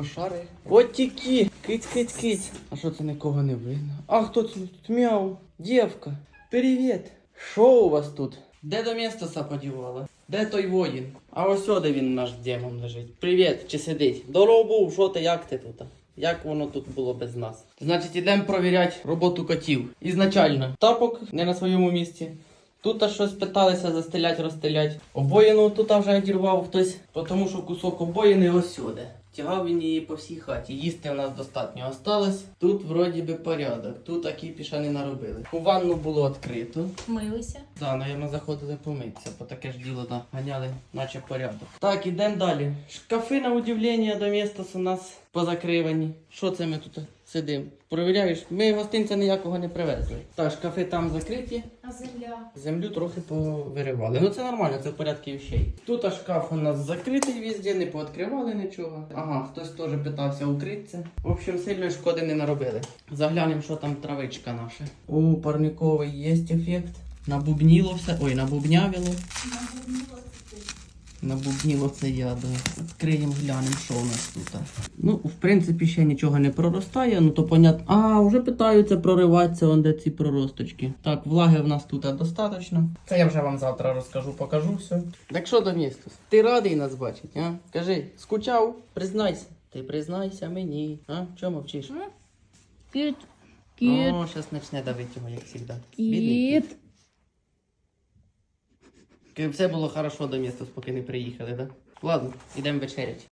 Кошари. От тільки. Киць, киць, киць. А що це нікого не видно? А хто це тут? Мяу. Дівка. Привіт. Що у вас тут? Де до міста подівала? Де той воїн? А ось де він наш демон лежить. Привіт, чи сидить? Здорово був, що ти, як ти тут? Як воно тут було без нас? Значить, ідемо провіряти роботу котів. Ізначально, тапок не на своєму місці. Тут щось питалися застелять, розстелять. Обоїну тут вже одірвав хтось, тому що кусок обоїни ось сюди. Тягав він її по всій хаті. Їсти у нас достатньо осталось. Тут вроді би порядок. Тут такі піша не наробили. У ванну було відкрито. Милися. Да, ну ми заходили помитися, бо таке ж діло да, ганяли, наче порядок. Так, ідемо далі. Шкафи на удивлення до міста у нас позакривані. Що це ми тут сидимо? Провіряєш, ми гостинця ніякого не привезли. Так, шкафи там закриті. А земля? Землю трохи повиривали. Ну це нормально, це в порядку вещей. Тут аж шкаф у нас закритий везде, не пооткривали нічого. Ага, хтось теж питався укритися. В общем, сильної шкоди не наробили. Заглянемо, що там травичка наша. О, парниковий є ефект. Набубніло все. Ой, набубнявіло. Набубніло це я. Відкриємо, глянемо, що у нас тут. Ну, в принципі, ще нічого не проростає, ну то понятно. А, вже питаються прориватися, он де ці проросточки. Так, влаги в нас тут достатньо. Це я вже вам завтра розкажу, покажу все. Так що до місту? Ти радий нас бачити, а? Кажи, скучав? Признайся. Ти признайся мені. А? Чого мовчиш? Кіт. Кіт. О, зараз почне давити його, як завжди. Бідний Кіт. Все було хорошо до міста, поки не приїхали, да? Ладно, йдемо вечерять.